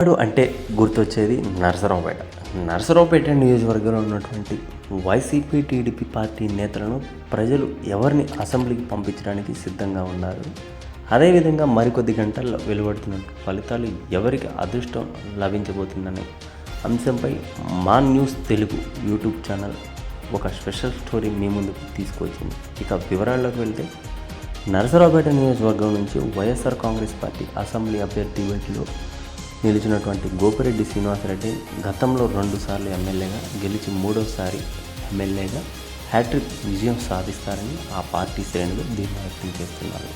వాడు అంటే గుర్తొచ్చేది నరసరావుపేట. నరసరావుపేట నియోజకవర్గంలో ఉన్నటువంటి వైసీపీ టీడీపీ పార్టీ నేతలను ప్రజలు ఎవరిని అసెంబ్లీకి పంపించడానికి సిద్ధంగా ఉన్నారు? అదేవిధంగా మరికొద్ది గంటల్లో వెలువడుతున్న ఫలితాలు ఎవరికి అదృష్టం లభించబోతుందనే అంశంపై మా న్యూస్ తెలుగు యూట్యూబ్ ఛానల్ ఒక స్పెషల్ స్టోరీ మీ ముందుకు తీసుకొచ్చింది. ఇక వివరాల్లోకి వెళ్తే నరసరావుపేట నియోజకవర్గం నుంచి వైఎస్ఆర్ కాంగ్రెస్ పార్టీ అసెంబ్లీ అభ్యర్థి బయటిలో నిలిచినటువంటి గోపిరెడ్డి శ్రీనివాసరెడ్డి గతంలో రెండుసార్లు ఎమ్మెల్యేగా గెలిచి మూడోసారి ఎమ్మెల్యేగా హ్యాట్రిక్ విజయం సాధిస్తారని ఆ పార్టీ శ్రేణులు ధీమా వ్యక్తం చేస్తున్నారు.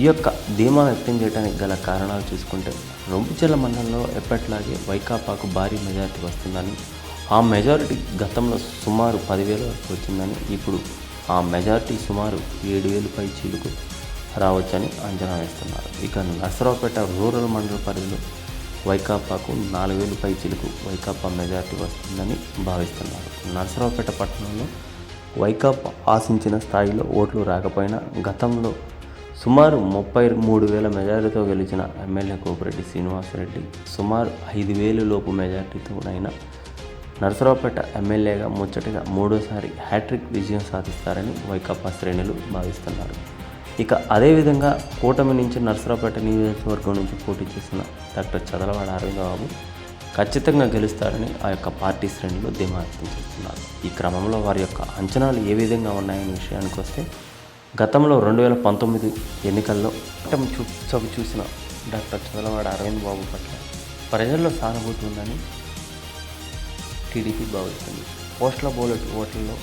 ఈ యొక్క ధీమా వ్యక్తం చేయడానికి గల కారణాలు చూసుకుంటే రొంపిచెల మండలంలో ఎప్పట్లాగే వైకాపాకు భారీ మెజారిటీ వస్తుందని ఆ మెజారిటీ గతంలో సుమారు పదివేల వరకు వచ్చిందని ఇప్పుడు ఆ మెజారిటీ సుమారు ఏడు వేలు పై చీలుకు రావచ్చని అంచనా వేస్తున్నారు. ఇక నర్సరావుపేట రూరల్ మండల పరిధిలో వైకాపాకు నాలుగు వేలు పై చిలుకు వైకాపా మెజార్టీ వస్తుందని భావిస్తున్నారు. నర్సరావుపేట పట్టణంలో వైకాపా ఆశించిన స్థాయిలో ఓట్లు రాకపోయినా గతంలో సుమారు ముప్పై మూడు వేల మెజారిటీతో గెలిచిన ఎమ్మెల్యే కోపిరెడ్డి శ్రీనివాసరెడ్డి సుమారు ఐదు వేలు లోపు మెజార్టీతోనైనా నరసరావుపేట ఎమ్మెల్యేగా ముచ్చటగా మూడోసారి హ్యాట్రిక్ విజయం సాధిస్తారని వైకాపా శ్రేణులు భావిస్తున్నారు. ఇక అదేవిధంగా కూటమి నుంచి నర్సరావుపేట నియోజకవర్గం నుంచి పోటీ చేసిన డాక్టర్ చదలవాడ అరవింద్ బాబు ఖచ్చితంగా గెలుస్తారని ఆ యొక్క పార్టీ శ్రేణులు ధీమా వ్యక్తం చేస్తున్నారు. ఈ క్రమంలో వారి యొక్క అంచనాలు ఏ విధంగా ఉన్నాయనే విషయానికి వస్తే గతంలో రెండు వేల పంతొమ్మిది ఎన్నికల్లో కూటమి చూ చవి చూసిన డాక్టర్ చదలవాడ అరవింద్ బాబు పట్ల ప్రజల్లో సానుభూతి ఉందని టీడీపీ భావిస్తుంది. పోస్టుల బోలెట్ ఓట్లలో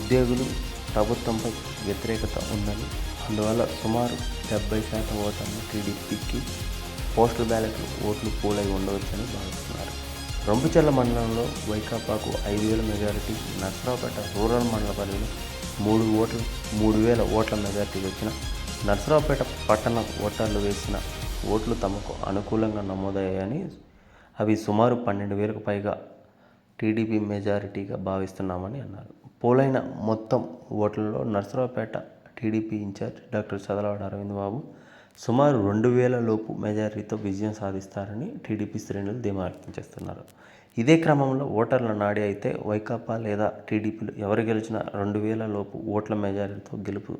ఉద్యోగులు ప్రభుత్వంపై వ్యతిరేకత ఉందని అందువల్ల సుమారు డెబ్బై శాతం ఓటర్లు టీడీపీకి పోస్టల్ బ్యాలెట్లు ఓట్లు పోలై ఉండవచ్చని భావిస్తున్నారు. రొంపిచెర్ల మండలంలో వైకాపాకు ఐదు వేల మెజారిటీ నర్సరావుపేట రూరల్ మండల పరిధిలో మూడు ఓట్లు మూడు వేల ఓట్ల మెజారిటీ వచ్చిన నర్సరావుపేట పట్టణ ఓటర్లు వేసిన ఓట్లు తమకు అనుకూలంగా నమోదయ్యాయని అవి సుమారు పన్నెండు వేలకు పైగా టీడీపీ మెజారిటీగా భావిస్తున్నామని అన్నారు. పోలైన మొత్తం ఓట్లలో Narasaraopet TDP incharge doctor Chadalavada Aravind Babu సుమారు రెండు వేల లోపు మెజారిటీతో విజయం సాధిస్తారని టీడీపీ శ్రేణులు ధీమా వ్యక్తం చేస్తున్నారు. ఇదే క్రమంలో ఓటర్ల నాడి అయితే వైకాపా లేదా టీడీపీలు ఎవరు గెలిచినా రెండు వేల లోపు ఓట్ల మెజారిటీతో గెలుపు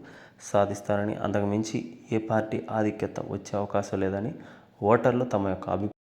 సాధిస్తారని అంతకుమించి ఏ పార్టీ ఆధిక్యత వచ్చే అవకాశం లేదని ఓటర్లు తమ యొక్క అభిప్రాయం